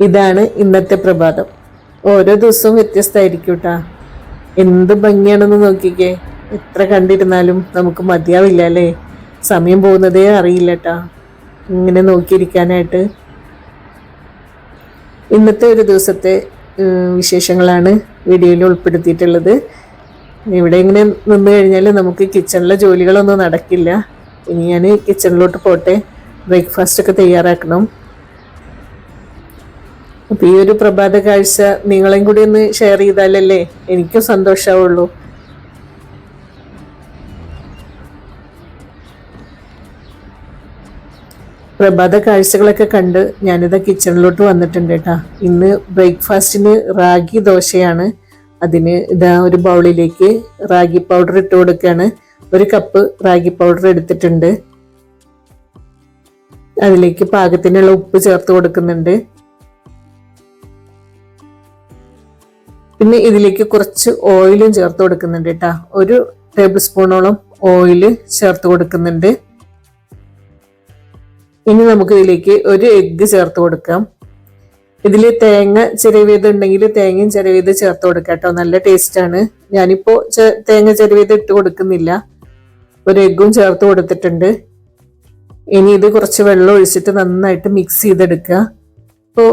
ഇതാണ് ഇന്നത്തെ പ്രഭാതം. ഓരോ ദിവസവും വ്യത്യസ്തമായിരിക്കും കേട്ടാ എന്ത് ഭംഗിയാണെന്ന് നോക്കിക്കേ. എത്ര കണ്ടിരുന്നാലും നമുക്ക് മതിയാവില്ല അല്ലേ? സമയം പോകുന്നതേ അറിയില്ല കേട്ടാ ഇങ്ങനെ നോക്കിയിരിക്കാനായിട്ട്. ഇന്നത്തെ ഒരു ദിവസത്തെ വിശേഷങ്ങളാണ് വീഡിയോയിൽ ഉൾപ്പെടുത്തിയിട്ടുള്ളത്. ഇവിടെ ഇങ്ങനെ നിന്ന് കഴിഞ്ഞാൽ നമുക്ക് കിച്ചണിലെ ജോലികളൊന്നും നടക്കില്ല. ഇനി ഞാൻ കിച്ചണിലോട്ട് പോട്ടെ. ബ്രേക്ക്ഫാസ്റ്റ് ഒക്കെ തയ്യാറാക്കണം. അപ്പൊ ഈ ഒരു പ്രഭാത കാഴ്ച നിങ്ങളെയും കൂടി ഒന്ന് ഷെയർ ചെയ്താലല്ലേ എനിക്കും സന്തോഷാവുള്ളൂ. പ്രഭാത കാഴ്ചകളൊക്കെ കണ്ട് ഞാനിതാ കിച്ചണിലോട്ട് വന്നിട്ടുണ്ട് കേട്ടാ. ഇന്ന് ബ്രേക്ക്ഫാസ്റ്റിന് റാഗി ദോശയാണ്. അതിന് ഇതാ ഒരു ബൗളിലേക്ക് റാഗി പൗഡർ ഇട്ട് കൊടുക്കുകയാണ് ഒരു കപ്പ് റാഗി പൗഡർ എടുത്തിട്ടുണ്ട്. അതിലേക്ക് പാകത്തിനുള്ള ഉപ്പ് ചേർത്ത് കൊടുക്കുന്നുണ്ട്. പിന്നെ ഇതിലേക്ക് കുറച്ച് ഓയിലും ചേർത്ത് കൊടുക്കുന്നുണ്ട് കേട്ടാ ഒരു ടേബിൾ സ്പൂണോളം ഓയിൽ ചേർത്ത് കൊടുക്കുന്നുണ്ട്. ഇനി നമുക്ക് ഇതിലേക്ക് ഒരു എഗ്ഗ് ചേർത്ത് കൊടുക്കാം. ഇതിൽ തേങ്ങ ചിരവിയത് ഉണ്ടെങ്കിൽ തേങ്ങയും ചിരവിയത് ചേർത്ത് കൊടുക്കാം കേട്ടോ നല്ല ടേസ്റ്റ് ആണ്. ഞാനിപ്പോ തേങ്ങ ചിരവിയത് ഇട്ട് കൊടുക്കുന്നില്ല. ഒരു എഗ്ഗും ചേർത്ത് കൊടുത്തിട്ടുണ്ട്. ഇനി ഇത് കുറച്ച് വെള്ളം ഒഴിച്ചിട്ട് നന്നായിട്ട് മിക്സ് ചെയ്തെടുക്കുക. ഇപ്പോൾ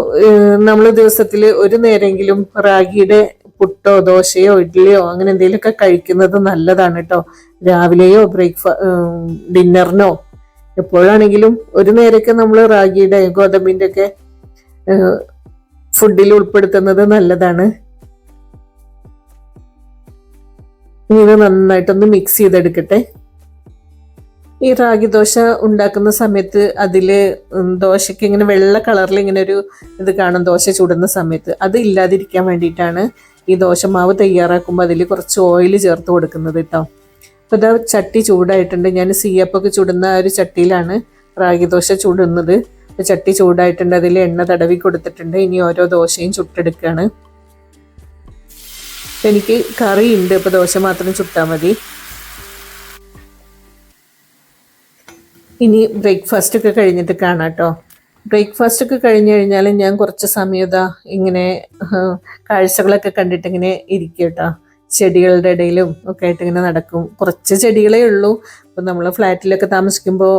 നമ്മൾ ദിവസത്തിൽ ഒരു നേരെങ്കിലും റാഗിയുടെ പുട്ടോ ദോശയോ ഇഡ്ഡലിയോ അങ്ങനെ എന്തെങ്കിലുമൊക്കെ കഴിക്കുന്നത് നല്ലതാണ് കേട്ടോ. രാവിലെയോ ബ്രേക്ക്ഫാ ഡിന്നറിനോ എപ്പോഴാണെങ്കിലും ഒരു നേരൊക്കെ നമ്മൾ റാഗിയുടെ ഗോതമ്പിന്റെ ഒക്കെ ഫുഡിൽ ഉൾപ്പെടുത്തുന്നത് നല്ലതാണ്. ഇത് നന്നായിട്ടൊന്ന് മിക്സ് ചെയ്തെടുക്കട്ടെ. ഈ റാഗി ദോശ ഉണ്ടാക്കുന്ന സമയത്ത് അതിൽ ദോശയ്ക്ക് ഇങ്ങനെ വെള്ള കളറിൽ ഇങ്ങനെ ഒരു ഇത് കാണും ദോശ ചൂടുന്ന സമയത്ത്. അത് ഇല്ലാതിരിക്കാൻ വേണ്ടിയിട്ടാണ് ഈ ദോശമാവ് തയ്യാറാക്കുമ്പോൾ അതിൽ കുറച്ച് ഓയിൽ ചേർത്ത് കൊടുക്കുന്നത് കേട്ടോ. അപ്പോൾ ഇതാ ചട്ടി ചൂടായിട്ടുണ്ട്. ഞാൻ സീയപ്പൊക്കെ ചുടുന്ന ഒരു ചട്ടിയിലാണ് റാഗി ദോശ ചുടുന്നത്. അപ്പോൾ ചട്ടി ചൂടായിട്ടുണ്ട്. അതിൽ എണ്ണ തടവി കൊടുത്തിട്ടുണ്ട്. ഇനി ഓരോ ദോശയും ചുട്ടെടുക്കുകയാണ്. എനിക്ക് കറി ഉണ്ട് ഇപ്പോൾ ദോശ മാത്രം ചുട്ടാൽ മതി. ഇനി ബ്രേക്ക്ഫാസ്റ്റ് ഒക്കെ കഴിഞ്ഞിട്ട് കാണാം കേട്ടോ. ബ്രേക്ക്ഫാസ്റ്റ് ഒക്കെ കഴിഞ്ഞു കഴിഞ്ഞാൽ ഞാൻ കുറച്ച് സമയത ഇങ്ങനെ കാഴ്ചകളൊക്കെ കണ്ടിട്ട് ഇങ്ങനെ ഇരിക്കും കേട്ടോ. ചെടികളുടെ ഇടയിലും ഒക്കെ ആയിട്ട് ഇങ്ങനെ നടക്കും. കുറച്ച് ചെടികളേ ഉള്ളൂ. അപ്പം നമ്മൾ ഫ്ലാറ്റിലൊക്കെ താമസിക്കുമ്പോൾ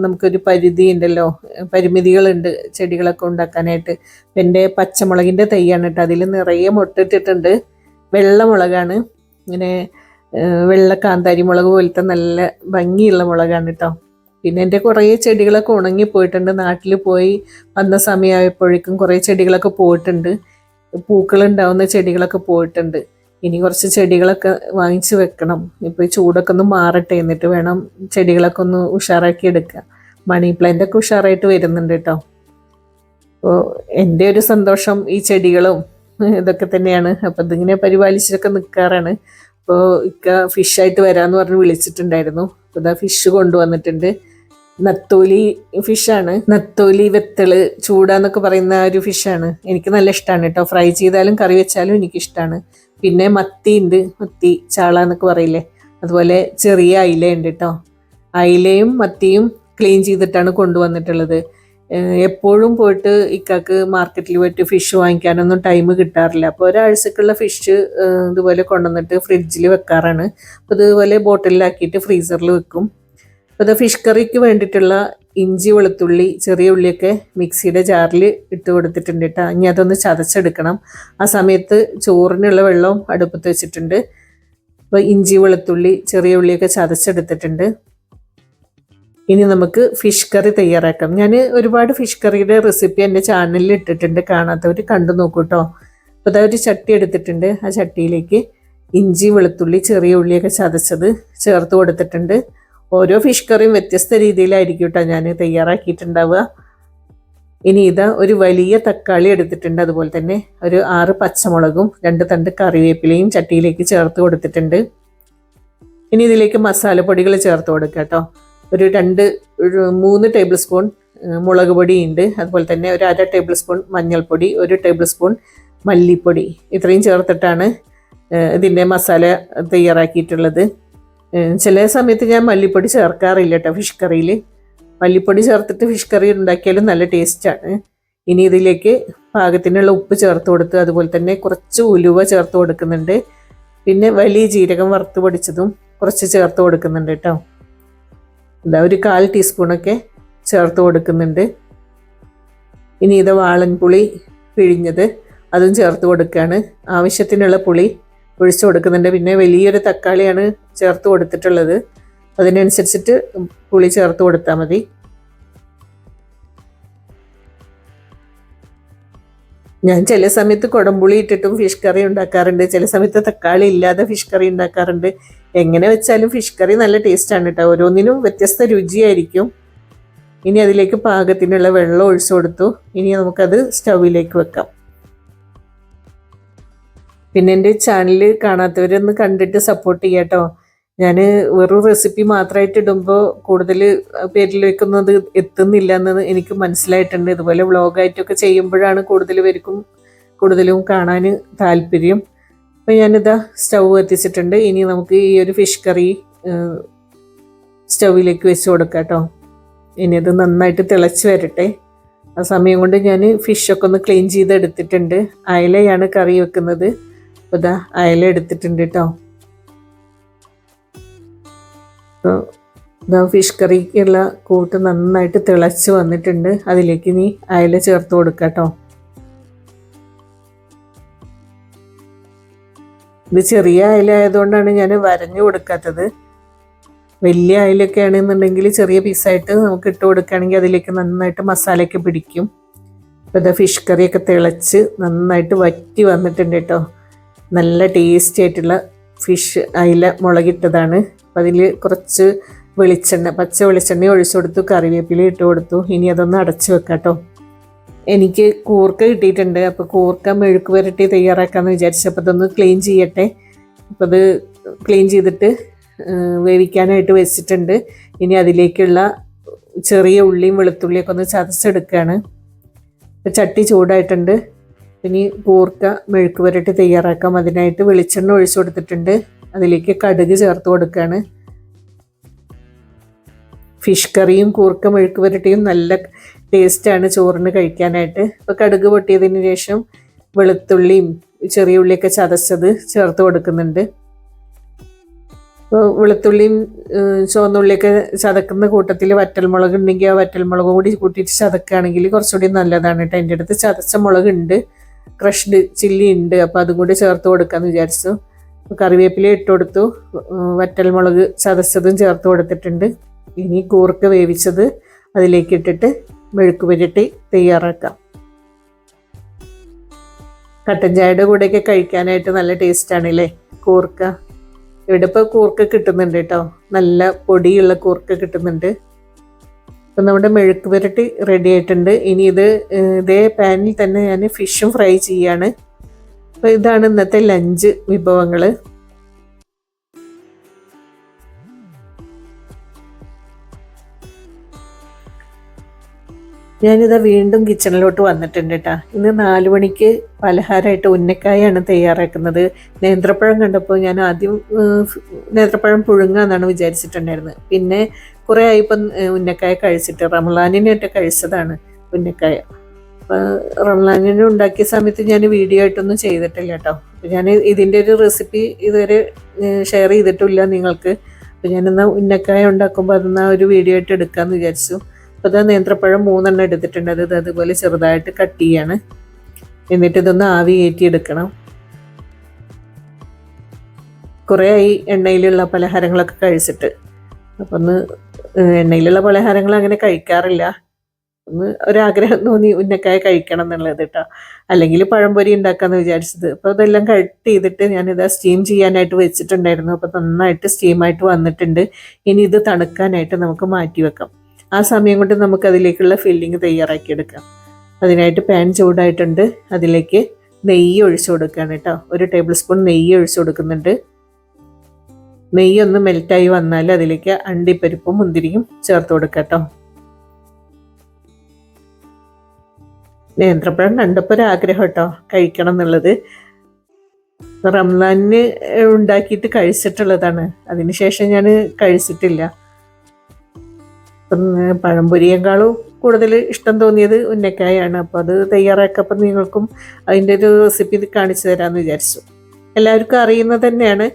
നമുക്കൊരു പരിധി ഉണ്ടല്ലോ. പരിമിതികളുണ്ട് ചെടികളൊക്കെ ഉണ്ടാക്കാനായിട്ട്. എന്റെ പച്ചമുളകിന്റെ തൈയാണ് കേട്ടോ. അതിൽ നിറയെ മുട്ടിട്ടിട്ടുണ്ട്. വെള്ളമുളകാണ്. ഇങ്ങനെ വെള്ള കാന്താരി മുളക് പോലത്തെ നല്ല ഭംഗിയുള്ള മുളകാണ് കേട്ടോ. പിന്നെ എന്റെ കുറേ ചെടികളൊക്കെ ഉണങ്ങി പോയിട്ടുണ്ട്. നാട്ടിൽ പോയി വന്ന സമയമായപ്പോഴേക്കും കുറേ ചെടികളൊക്കെ പോയിട്ടുണ്ട്. പൂക്കൾ ഉണ്ടാവുന്ന ചെടികളൊക്കെ പോയിട്ടുണ്ട്. ഇനി കുറച്ച് ചെടികളൊക്കെ വാങ്ങിച്ചു വെക്കണം. ഇപ്പോൾ ഈ ചൂടൊക്കെ ഒന്ന് മാറട്ടെ എന്നിട്ട് വേണം ചെടികളൊക്കെ ഒന്ന് ഉഷാറാക്കി എടുക്കുക മണി പ്ലാന്റ് ഒക്കെ ഉഷാറായിട്ട് വരുന്നുണ്ട് കേട്ടോ. അപ്പോൾ എന്റെ ഒരു സന്തോഷം ഈ ചെടികളും ഇതൊക്കെ തന്നെയാണ്. അപ്പം ഇതിങ്ങനെ പരിപാലിച്ചിട്ടൊക്കെ നിൽക്കാറാണ് അപ്പോൾ ഇക്ക ഫിഷായിട്ട് വരാമെന്ന് പറഞ്ഞ് വിളിച്ചിട്ടുണ്ടായിരുന്നു. അപ്പോൾ ഇതാ ഫിഷ് കൊണ്ടുവന്നിട്ടുണ്ട്. നത്തോലി ഫിഷാണ് നത്തോലി വെത്തൾ ചൂടാന്നൊക്കെ പറയുന്ന ഒരു ഫിഷാണ് എനിക്ക് നല്ല ഇഷ്ടമാണ് കേട്ടോ. ഫ്രൈ ചെയ്താലും കറി വെച്ചാലും എനിക്കിഷ്ടമാണ് പിന്നെ മത്തി ഉണ്ട്. മത്തി ചാള എന്നൊക്കെ പറയില്ലേ? അതുപോലെ ചെറിയ അയില ഉണ്ട് കേട്ടോ. അയിലയും മത്തിയും ക്ലീൻ ചെയ്തിട്ടാണ് കൊണ്ടുവന്നിട്ടുള്ളത്. എപ്പോഴും പോയിട്ട് ഇക്കാക്ക് മാർക്കറ്റിൽ പോയിട്ട് ഫിഷ് വാങ്ങിക്കാനൊന്നും ടൈം കിട്ടാറില്ല. അപ്പോൾ ഒരാഴ്ചക്കുള്ള ഫിഷ് ഇതുപോലെ കൊണ്ടുവന്നിട്ട് ഫ്രിഡ്ജിൽ വെക്കാറാണ്. അപ്പോൾ ഇതുപോലെ ബോട്ടിലാക്കിയിട്ട് ഫ്രീസറിൽ വെക്കും. അപ്പോൾ ഫിഷ് കറിക്ക് വേണ്ടിയിട്ടുള്ള ഇഞ്ചി വെളുത്തുള്ളി ചെറിയ ഉള്ളിയൊക്കെ മിക്സിയുടെ ജാറിൽ ഇട്ട് കൊടുത്തിട്ടുണ്ട് കേട്ടോ ഇനി അതൊന്ന് ചതച്ചെടുക്കണം. ആ സമയത്ത് ചോറിനുള്ള വെള്ളവും അടുപ്പത്ത് വെച്ചിട്ടുണ്ട്. അപ്പോൾ ഇഞ്ചി വെളുത്തുള്ളി ചെറിയ ഉള്ളിയൊക്കെ ചതച്ചെടുത്തിട്ടുണ്ട്. ഇനി നമുക്ക് ഫിഷ് കറി തയ്യാറാക്കാം. ഞാൻ ഒരുപാട് ഫിഷ് കറിയുടെ റെസിപ്പി എന്റെ ചാനലിൽ ഇട്ടിട്ടുണ്ട്. കാണാത്തവർ കണ്ടു നോക്കൂ കേട്ടോ അപ്പോൾ അതാ ഒരു ചട്ടി എടുത്തിട്ടുണ്ട്. ആ ചട്ടിയിലേക്ക് ഇഞ്ചി വെളുത്തുള്ളി ചെറിയ ഉള്ളിയൊക്കെ ചതച്ചത് ചേർത്ത് കൊടുത്തിട്ടുണ്ട്. ഓരോ ഫിഷ് കറിയും വ്യത്യസ്ത രീതിയിലായിരിക്കും കേട്ടോ ഞാൻ തയ്യാറാക്കിയിട്ടുണ്ടാവുക. ഇനി ഇതാ ഒരു വലിയ തക്കാളി എടുത്തിട്ടുണ്ട്. അതുപോലെ തന്നെ ഒരു ആറ് പച്ചമുളകും രണ്ട് തണ്ട് കറിവേപ്പിലയും ചട്ടിയിലേക്ക് ചേർത്ത് കൊടുത്തിട്ടുണ്ട്. ഇനി ഇതിലേക്ക് മസാലപ്പൊടികൾ ചേർത്ത് കൊടുക്കാം കേട്ടോ ഒരു രണ്ട് ഒരു മൂന്ന് ടേബിൾ സ്പൂൺ മുളക് പൊടിയുണ്ട് അതുപോലെ തന്നെ ഒരു അര ടേബിൾ സ്പൂൺ മഞ്ഞൾപ്പൊടി ഒരു ടേബിൾ സ്പൂൺ മല്ലിപ്പൊടി. ഇത്രയും ചേർത്തിട്ടാണ് ഇതിന്റെ മസാല തയ്യാറാക്കിയിട്ടുള്ളത്. ചില സമയത്ത് ഞാൻ മല്ലിപ്പൊടി ചേർക്കാറില്ല കേട്ടോ ഫിഷ് കറിയിൽ മല്ലിപ്പൊടി ചേർത്തിട്ട് ഫിഷ് കറി ഉണ്ടാക്കിയാലും നല്ല ടേസ്റ്റാണ് ഇനി ഇതിലേക്ക് പാകത്തിനുള്ള ഉപ്പ് ചേർത്ത് കൊടുത്ത് അതുപോലെ തന്നെ കുറച്ച് ഉലുവ ചേർത്ത് കൊടുക്കുന്നുണ്ട്. പിന്നെ വലിയ ജീരകം വറുത്ത് പൊടിച്ചതും കുറച്ച് ചേർത്ത് കൊടുക്കുന്നുണ്ട് കേട്ടോ. ഇതാ ഒരു കാൽ ടീസ്പൂണൊക്കെ ചേർത്ത് കൊടുക്കുന്നുണ്ട്. ഇനി ഇത് വാളൻപുളി പിഴിഞ്ഞത് അതും ചേർത്ത് കൊടുക്കുകയാണ് ആവശ്യത്തിനുള്ള പുളി ഒഴിച്ചു കൊടുക്കുന്നുണ്ട്. പിന്നെ വലിയൊരു തക്കാളിയാണ് ചേർത്ത് കൊടുത്തിട്ടുള്ളത്. അതിനനുസരിച്ചിട്ട് പുളി ചേർത്ത് കൊടുത്താൽ മതി. ഞാൻ ചില സമയത്ത് കുടംപുളി ഇട്ടിട്ടും ഫിഷ് കറി ഉണ്ടാക്കാറുണ്ട്. ചില സമയത്ത് തക്കാളി ഇല്ലാതെ ഫിഷ് കറി ഉണ്ടാക്കാറുണ്ട്. എങ്ങനെ വെച്ചാലും ഫിഷ് കറി നല്ല ടേസ്റ്റാണ് കേട്ടോ ഓരോന്നിനും വ്യത്യസ്ത രുചിയായിരിക്കും. ഇനി അതിലേക്ക് പാകത്തിനുള്ള വെള്ളം ഒഴിച്ചു കൊടുത്തു. ഇനി നമുക്കത് സ്റ്റൗവിലേക്ക് വെക്കാം. പിന്നെ എന്റെ ചാനൽ കാണാത്തവരൊന്ന് കണ്ടിട്ട് സപ്പോർട്ട് ചെയ്യാം കേട്ടോ ഞാൻ വെറും റെസിപ്പി മാത്രമായിട്ട് ഇടുമ്പോൾ കൂടുതൽ അത് എത്തുന്നില്ല എന്ന് എനിക്ക് മനസ്സിലായിട്ടുണ്ട്. ഇതുപോലെ വ്ളോഗായിട്ടൊക്കെ ചെയ്യുമ്പോഴാണ് കൂടുതൽ പേർക്കും കൂടുതലും കാണാൻ താല്പര്യം. അപ്പോൾ ഞാനിതാ സ്റ്റൗ കത്തിച്ചിട്ടുണ്ട് ഇനി നമുക്ക് ഈ ഒരു ഫിഷ് കറി സ്റ്റൗവിലേക്ക് വെച്ച് കൊടുക്കാം കേട്ടോ ഇനി അത് നന്നായിട്ട് തിളച്ച് വരട്ടെ. ആ സമയം കൊണ്ട് ഞാൻ ഫിഷൊക്കെ ഒന്ന് ക്ലീൻ ചെയ്ത് എടുത്തിട്ടുണ്ട് അയലയാണ് കറി വെക്കുന്നത്. അപ്പോൾ ഇതാ അയല എടുത്തിട്ടുണ്ട് കേട്ടോ ഇതാ ഫിഷ് കറിക്കുള്ള കൂട്ട് നന്നായിട്ട് തിളച്ച് വന്നിട്ടുണ്ട്. അതിലേക്ക് നീ അയല ചേർത്ത് കൊടുക്കാം കേട്ടോ ഇത് ചെറിയ അയല ആയതുകൊണ്ടാണ് ഞാൻ വരഞ്ഞു കൊടുക്കാത്തത്. വലിയ അയലൊക്കെ ആണെന്നുണ്ടെങ്കിൽ ചെറിയ പീസായിട്ട് നമുക്ക് ഇട്ട് കൊടുക്കുകയാണെങ്കിൽ അതിലേക്ക് നന്നായിട്ട് മസാലയൊക്കെ പിടിക്കും. അപ്പോൾ ഇതാ ഫിഷ് കറിയൊക്കെ തിളച്ച് നന്നായിട്ട് വറ്റി വന്നിട്ടുണ്ട് കേട്ടോ. നല്ല ടേസ്റ്റി ആയിട്ടുള്ള ഫിഷ് അയില മുളകിട്ടതാണ്. അപ്പം അതിൽ കുറച്ച് വെളിച്ചെണ്ണ പച്ച വെളിച്ചെണ്ണ ഒഴിച്ചു കൊടുത്തു കറിവേപ്പില ഇട്ട് കൊടുത്തു. ഇനി അതൊന്ന് അടച്ചു വെക്കാട്ടോ. കേട്ടോ എനിക്ക് കൂർക്ക കിട്ടിയിട്ടുണ്ട്. അപ്പോൾ കൂർക്ക മെഴുക്ക് പുരട്ടി തയ്യാറാക്കാമെന്ന് വിചാരിച്ചപ്പോൾ അതൊന്ന് ക്ലീൻ ചെയ്യട്ടെ. അപ്പോൾ അത് ക്ലീൻ ചെയ്തിട്ട് വേവിക്കാനായിട്ട് വെച്ചിട്ടുണ്ട്. ഇനി അതിലേക്കുള്ള ചെറിയ ഉള്ളിയും വെളുത്തുള്ളിയൊക്കെ ഒന്ന് ചതച്ചെടുക്കുകയാണ് ചട്ടി ചൂടായിട്ടുണ്ട്. ഇനി കൂർക്ക മെഴുക്ക് പുരട്ടി തയ്യാറാക്കാം. അതിനായിട്ട് വെളിച്ചെണ്ണ ഒഴിച്ചു കൊടുത്തിട്ടുണ്ട്. അതിലേക്ക് കടുക് ചേർത്ത് കൊടുക്കുകയാണ് ഫിഷ് കറിയും കൂർക്ക മെഴുക്ക് പുരട്ടിയും നല്ല ടേസ്റ്റാണ് ചോറിന് കഴിക്കാനായിട്ട്. അപ്പോൾ കടുക് പൊട്ടിയതിന് ശേഷം വെളുത്തുള്ളിയും ചെറിയ ഉള്ളിയൊക്കെ ചതച്ചത് ചേർത്ത് കൊടുക്കുന്നുണ്ട്. അപ്പോൾ വെളുത്തുള്ളിയും ചുവന്നുള്ളിയൊക്കെ ചതക്കുന്ന കൂട്ടത്തിൽ വറ്റൽമുളക് ഉണ്ടെങ്കിൽ ആ വറ്റൽമുളകും കൂടി കൂട്ടിയിട്ട് ചതക്കുകയാണെങ്കിൽ കുറച്ചുകൂടി നല്ലതാണ് കേട്ടോ. എന്റെ അടുത്ത് ചതച്ച മുളക് ഉണ്ട് ക്രഷ്ഡ് ചില്ലി ഉണ്ട്. അപ്പോൾ അതും കൂടി ചേർത്ത് കൊടുക്കാമെന്ന് വിചാരിച്ചു. കറിവേപ്പില ഇട്ട് കൊടുത്തു. വറ്റൽമുളക് ചതച്ചതും ചേർത്ത് കൊടുത്തിട്ടുണ്ട്. ഇനി കൂർക്ക വേവിച്ചത് അതിലേക്ക് ഇട്ടിട്ട് മെഴുക്ക് പുരട്ടി തയ്യാറാക്കാം. കട്ടൻ ചായയുടെ കൂടെയൊക്കെ കഴിക്കാനായിട്ട് നല്ല ടേസ്റ്റാണല്ലേ കൂർക്ക. ഇവിടെ ഇപ്പോൾ കൂർക്ക കിട്ടുന്നുണ്ട് കേട്ടോ. നല്ല പൊടിയുള്ള കൂർക്ക കിട്ടുന്നുണ്ട്. അപ്പം നമ്മുടെ മെഴുക്ക് പുരട്ടി റെഡി ആയിട്ടുണ്ട്. ഇനി ഇത് ഇതേ പാനിൽ തന്നെ ഞാൻ ഫിഷും ഫ്രൈ ചെയ്യാണ്. അപ്പോൾ ഇതാണ് ഇന്നത്തെ ലഞ്ച് വിഭവങ്ങൾ ഞാനിതാ വീണ്ടും കിച്ചണിലോട്ട് വന്നിട്ടുണ്ട് കേട്ടോ ഇന്ന് നാല് മണിക്ക് പലഹാരമായിട്ട് ഉന്നക്കായാണ് തയ്യാറാക്കുന്നത്. നേന്ത്രപ്പഴം കണ്ടപ്പോൾ ഞാൻ ആദ്യം നേന്ത്രപ്പഴം പുഴുങ്ങാന്നാണ് വിചാരിച്ചിട്ടുണ്ടായിരുന്നത് പിന്നെ കുറേ ആയിപ്പം ഉന്നക്കായ കഴിച്ചിട്ട് റംലാനിനായിട്ട് കഴിച്ചതാണ് ഉന്നക്കായ. അപ്പോൾ റംലാനിന് ഉണ്ടാക്കിയ സമയത്ത് ഞാൻ വീഡിയോ ആയിട്ടൊന്നും ചെയ്തിട്ടില്ല കേട്ടോ. അപ്പോൾ ഞാൻ ഇതിന്റെ ഒരു റെസിപ്പി ഇതുവരെ ഷെയർ ചെയ്തിട്ടില്ല നിങ്ങൾക്ക്. അപ്പോൾ ഞാനെന്നാൽ ഉന്നക്കായ ഉണ്ടാക്കുമ്പോൾ അതെന്നാൽ ഒരു വീഡിയോ ആയിട്ട് എടുക്കാമെന്ന് വിചാരിച്ചു. അപ്പോൾ അത് നേന്ത്രപ്പഴം മൂന്നെണ്ണം എടുത്തിട്ടുണ്ട്. അത് അതുപോലെ ചെറുതായിട്ട് കട്ട് ചെയ്യാണ്. എന്നിട്ട് ഇതൊന്ന് ആവി എടുക്കണം കുറേ ആയി എണ്ണയിലുള്ള പലഹാരങ്ങളൊക്കെ കഴിച്ചിട്ട്. അപ്പം ഒന്ന് എണ്ണയിലുള്ള പലഹാരങ്ങൾ അങ്ങനെ കഴിക്കാറില്ല. ഒന്ന് ഒരാഗ്രഹം തോന്നി ഉന്നക്കായ കഴിക്കണം എന്നുള്ളത് കേട്ടോ അല്ലെങ്കിൽ പഴംപൊരി ഉണ്ടാക്കാമെന്ന് വിചാരിച്ചത്. അപ്പോൾ അതെല്ലാം കട്ട് ചെയ്തിട്ട് ഞാനിത് സ്റ്റീം ചെയ്യാനായിട്ട് വെച്ചിട്ടുണ്ടായിരുന്നു. അപ്പോൾ നന്നായിട്ട് സ്റ്റീമായിട്ട് വന്നിട്ടുണ്ട്. ഇനി ഇത് തണുക്കാനായിട്ട് നമുക്ക് മാറ്റി വെക്കാം. ആ സമയം കൊണ്ട് നമുക്ക് അതിലേക്കുള്ള ഫില്ലിങ് തയ്യാറാക്കിയെടുക്കാം അതിനായിട്ട് പാൻ ചൂടായിട്ടുണ്ട്. അതിലേക്ക് നെയ്യ് ഒഴിച്ചു കൊടുക്കുകയാണ് കേട്ടോ ഒരു ടേബിൾ സ്പൂൺ നെയ്യ് ഒഴിച്ചു കൊടുക്കുന്നുണ്ട്. നെയ്യ് ഒന്ന് മെൽറ്റായി വന്നാൽ അതിലേക്ക് അണ്ടിപ്പരിപ്പും മുന്തിരിയും ചേർത്ത് കൊടുക്കാം കേട്ടോ നേന്ത്രപ്പഴം കണ്ടപ്പോൾ ഒരു ആഗ്രഹം കേട്ടോ കഴിക്കണം എന്നുള്ളത്. റംലാനിന് ഉണ്ടാക്കിയിട്ട് കഴിച്ചിട്ടുള്ളതാണ്. അതിനുശേഷം ഞാൻ കഴിച്ചിട്ടില്ല. പഴംപൊരിയേക്കാളും കൂടുതൽ ഇഷ്ടം തോന്നിയത് ഉന്നക്കായാണ്. അപ്പോൾ അത് തയ്യാറാക്കപ്പോൾ നിങ്ങൾക്കും അതിന്റെ ഒരു റെസിപ്പി കാണിച്ചു തരാമെന്ന് വിചാരിച്ചു. എല്ലാവർക്കും അറിയുന്നത് തന്നെയാണ്.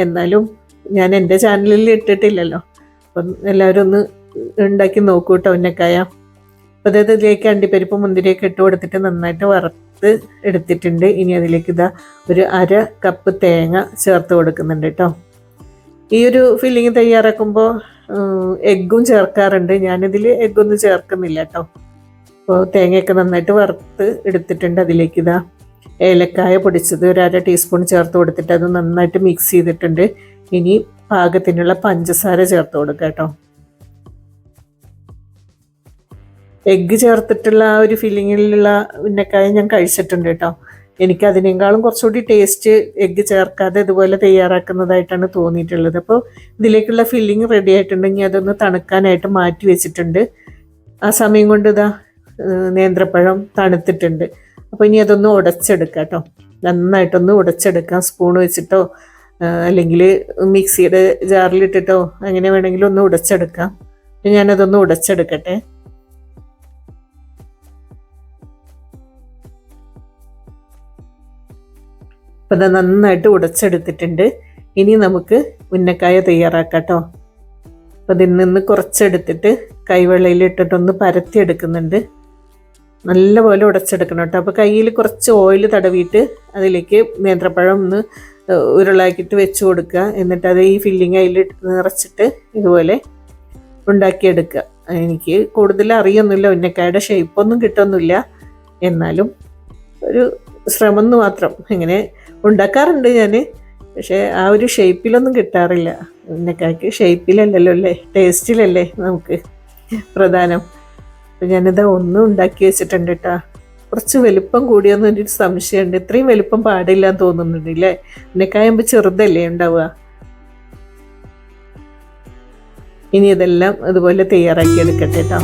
എന്നാലും ഞാൻ എന്റെ ചാനലിൽ ഇട്ടിട്ടില്ലല്ലോ. അപ്പം എല്ലാവരും ഒന്ന് ഉണ്ടാക്കി നോക്കൂട്ടോ ഉന്നക്കായ. അപ്പോൾ അതായത് ഇതിലേക്ക് അണ്ടിപ്പരിപ്പ് മുന്തിരിയൊക്കെ ഇട്ട് കൊടുത്തിട്ട് നന്നായിട്ട് വറുത്ത് എടുത്തിട്ടുണ്ട്. ഇനി അതിലേക്ക് ഇതാ ഒരു അര കപ്പ് തേങ്ങ ചേർത്ത് കൊടുക്കുന്നുണ്ട് കേട്ടോ ഈ ഒരു ഫില്ലിങ് തയ്യാറാക്കുമ്പോൾ എഗ്ഗും ചേർക്കാറുണ്ട്. ഞാനിതിൽ എഗ്ഗൊന്നും ചേർക്കുന്നില്ല കേട്ടോ അപ്പോൾ തേങ്ങയൊക്കെ നന്നായിട്ട് വറുത്ത് എടുത്തിട്ടുണ്ട്. അതിലേക്ക് ഇതാ ഏലക്കായ പൊടിച്ചത് ഒരു അര ടീസ്പൂൺ ചേർത്ത് കൊടുത്തിട്ട് അത് നന്നായിട്ട് മിക്സ് ചെയ്തിട്ടുണ്ട്. ഇനി പാകത്തിനുള്ള പഞ്ചസാര ചേർത്ത് കൊടുക്കുക കേട്ടോ എഗ്ഗ് ചേർത്തിട്ടുള്ള ആ ഒരു ഫീലിങ്ങിലുള്ള ഉന്നക്കായ ഞാൻ കഴിച്ചിട്ടുണ്ട് കേട്ടോ. എനിക്ക് അതിനേക്കാളും കുറച്ചുകൂടി ടേസ്റ്റ് എഗ്ഗ് ചേർക്കാതെ ഇതുപോലെ തയ്യാറാക്കുന്നതായിട്ടാണ് തോന്നിയിട്ടുള്ളത്. അപ്പോൾ ഇതിലേക്കുള്ള ഫില്ലിങ് റെഡി ആയിട്ടുണ്ടെങ്കിൽ അതൊന്ന് തണുക്കാനായിട്ട് മാറ്റി വെച്ചിട്ടുണ്ട്. ആ സമയം കൊണ്ട് ഇതാ നേന്ത്രപ്പഴം തണുത്തിട്ടുണ്ട്. അപ്പോൾ ഇനി അതൊന്ന് ഉടച്ചെടുക്കാം കേട്ടോ. നന്നായിട്ടൊന്ന് ഉടച്ചെടുക്കാം. സ്പൂൺ വെച്ചിട്ടോ അല്ലെങ്കിൽ മിക്സിയുടെ ജാറിലിട്ടിട്ടോ അങ്ങനെ വേണമെങ്കിലും ഒന്ന് ഉടച്ചെടുക്കാം. ഞാനതൊന്ന് ഉടച്ചെടുക്കട്ടെ. അപ്പം അത് നന്നായിട്ട് ഉടച്ചെടുത്തിട്ടുണ്ട്. ഇനി നമുക്ക് ഉന്നക്കായ തയ്യാറാക്കാം കേട്ടോ അപ്പം ഇതിൽ നിന്ന് കുറച്ചെടുത്തിട്ട് കൈവെള്ളയിൽ ഇട്ടിട്ടൊന്ന് പരത്തി എടുക്കുന്നുണ്ട് നല്ലപോലെ ഉടച്ചെടുക്കണം കേട്ടോ. അപ്പോൾ കയ്യിൽ കുറച്ച് ഓയിൽ തടവിയിട്ട് അതിലേക്ക് നേന്ത്രപ്പഴം ഒന്ന് ഉരുളാക്കിയിട്ട് വെച്ച് കൊടുക്കുക. എന്നിട്ട് അത് ഈ ഫില്ലിങ് അതിൽ നിറച്ചിട്ട് ഇതുപോലെ ഉണ്ടാക്കിയെടുക്കുക. എനിക്ക് കൂടുതൽ അറിയൊന്നുമില്ല. ഉന്നക്കായുടെ ഷേപ്പൊന്നും കിട്ടൊന്നുമില്ല എന്നാലും ഒരു ശ്രമം എന്ന് മാത്രം ഇങ്ങനെ ഉണ്ടാക്കാറുണ്ട് ഞാൻ പക്ഷേ ആ ഒരു ഷേപ്പിലൊന്നും കിട്ടാറില്ല. ഉന്നക്കായ്ക്ക് ഷേപ്പിലല്ലല്ലോ അല്ലേ? ടേസ്റ്റിലല്ലേ നമുക്ക് പ്രധാനം. അപ്പം ഞാനിത് ഒന്നും ഉണ്ടാക്കി വെച്ചിട്ടുണ്ട് കേട്ടോ കുറച്ച് വലുപ്പം കൂടിയൊന്നും ഒരു സംശയമുണ്ട്. ഇത്രയും വലുപ്പം പാടില്ല എന്ന് തോന്നുന്നുണ്ട് അല്ലേ ഉന്നക്കായാകുമ്പോൾ ചെറുതല്ലേ ഉണ്ടാവുക? ഇനി ഇതെല്ലാം അതുപോലെ തയ്യാറാക്കി എടുക്കട്ടെ കേട്ടോ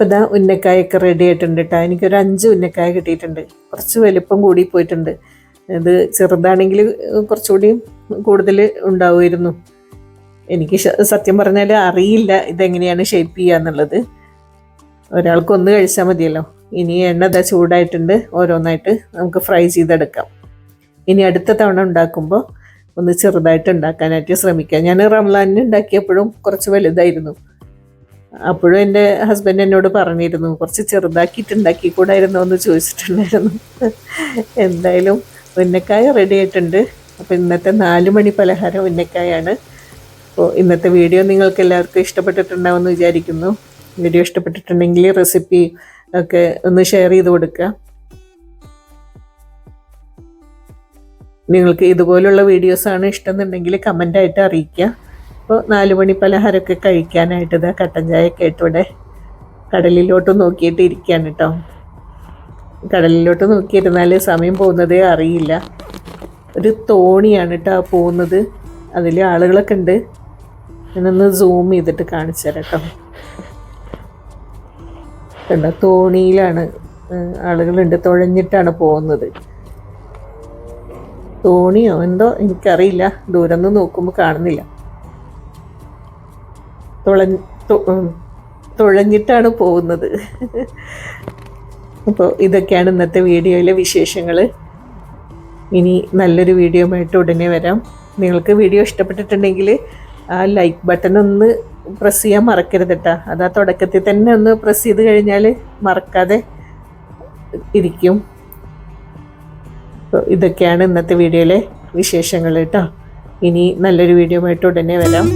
ഇപ്പം ഇതാ ഉന്നക്കായൊക്കെ റെഡി ആയിട്ടുണ്ട് കേട്ടോ എനിക്കൊരു അഞ്ച് ഉന്നക്കായ കിട്ടിയിട്ടുണ്ട്. കുറച്ച് വലിപ്പം കൂടി പോയിട്ടുണ്ട്. ഇത് ചെറുതാണെങ്കിൽ കുറച്ചുകൂടി കൂടുതൽ ഉണ്ടാവുമായിരുന്നു. എനിക്ക് സത്യം പറഞ്ഞാൽ അറിയില്ല ഇതെങ്ങനെയാണ് ഷേപ്പ് ചെയ്യുക എന്നുള്ളത്. ഒരാൾക്ക് ഒന്ന് കഴിച്ചാൽ മതിയല്ലോ. ഇനി എണ്ണ ഇതാ ചൂടായിട്ടുണ്ട്. ഓരോന്നായിട്ട് നമുക്ക് ഫ്രൈ ചെയ്തെടുക്കാം. ഇനി അടുത്ത തവണ ഉണ്ടാക്കുമ്പോൾ ഒന്ന് ചെറുതായിട്ട് ഉണ്ടാക്കാനായിട്ട് ശ്രമിക്കാം. ഞാൻ റംലാനിന് ഉണ്ടാക്കിയപ്പോഴും കുറച്ച് വലുതായിരുന്നു. അപ്പോഴും എന്റെ ഹസ്ബൻഡ് എന്നോട് പറഞ്ഞിരുന്നു കുറച്ച് ചെറുതാക്കിയിട്ട് ഉണ്ടാക്കിക്കൂടായിരുന്നോ എന്ന് ചോദിച്ചിട്ടുണ്ടായിരുന്നു. എന്തായാലും ഉന്നക്കായ റെഡി ആയിട്ടുണ്ട്. അപ്പോൾ ഇന്നത്തെ നാല് മണി പലഹാരം ഉന്നക്കായാണ്. അപ്പോൾ ഇന്നത്തെ വീഡിയോ നിങ്ങൾക്ക് എല്ലാവർക്കും ഇഷ്ടപ്പെട്ടിട്ടുണ്ടാവുമെന്ന് വിചാരിക്കുന്നു. വീഡിയോ ഇഷ്ടപ്പെട്ടിട്ടുണ്ടെങ്കിൽ റെസിപ്പി ഒക്കെ ഒന്ന് ഷെയർ ചെയ്ത് കൊടുക്കുക. നിങ്ങൾക്ക് ഇതുപോലുള്ള വീഡിയോസാണ് ഇഷ്ടമെന്നുണ്ടെങ്കിൽ കമന്റായിട്ട് അറിയിക്കുക. അപ്പോൾ നാല് മണി പലഹാരമൊക്കെ കഴിക്കാനായിട്ട് ഇതാ കട്ടൻ ചായയൊക്കെ ആയിട്ട് ഇവിടെ കടലിലോട്ട് നോക്കിയിട്ട് ഇരിക്കുകയാണ് കേട്ടോ. കടലിലോട്ട് നോക്കിയിരുന്നാൽ സമയം പോകുന്നതേ അറിയില്ല. ഒരു തോണിയാണ് കേട്ടോ പോകുന്നത്. അതിൽ ആളുകളൊക്കെ ഉണ്ട്. ഞാനൊന്ന് സൂം ചെയ്തിട്ട് കാണിച്ചു തരാം കേട്ടോ. കണ്ടോ തോണിയിലാണ് ആളുകളുണ്ട് തുഴഞ്ഞിട്ടാണ് പോകുന്നത്. തോണിയോ എന്തോ എനിക്കറിയില്ല. ദൂരം നിന്ന് നോക്കുമ്പോൾ കാണുന്നില്ല. തുളഞ്ഞ് തു- തുഴഞ്ഞിട്ടാണ് പോകുന്നത്. അപ്പോൾ ഇതൊക്കെയാണ് ഇന്നത്തെ വീഡിയോയിലെ വിശേഷങ്ങൾ ഇനി നല്ലൊരു വീഡിയോയുമായിട്ട് ഉടനെ വരാം. നിങ്ങൾക്ക് വീഡിയോ ഇഷ്ടപ്പെട്ടിട്ടുണ്ടെങ്കിൽ ആ ലൈക്ക് ബട്ടൺ ഒന്ന് പ്രസ് ചെയ്യാൻ മറക്കരുത് കേട്ടോ അത് ആ തുടക്കത്തിൽ തന്നെ ഒന്ന് പ്രസ് ചെയ്ത് കഴിഞ്ഞാൽ മറക്കാതെ ഇരിക്കും. ഇതൊക്കെയാണ് ഇന്നത്തെ വീഡിയോയിലെ വിശേഷങ്ങൾ കേട്ടോ ഇനി നല്ലൊരു വീഡിയോ ആയിട്ട് ഉടനെ വരാം.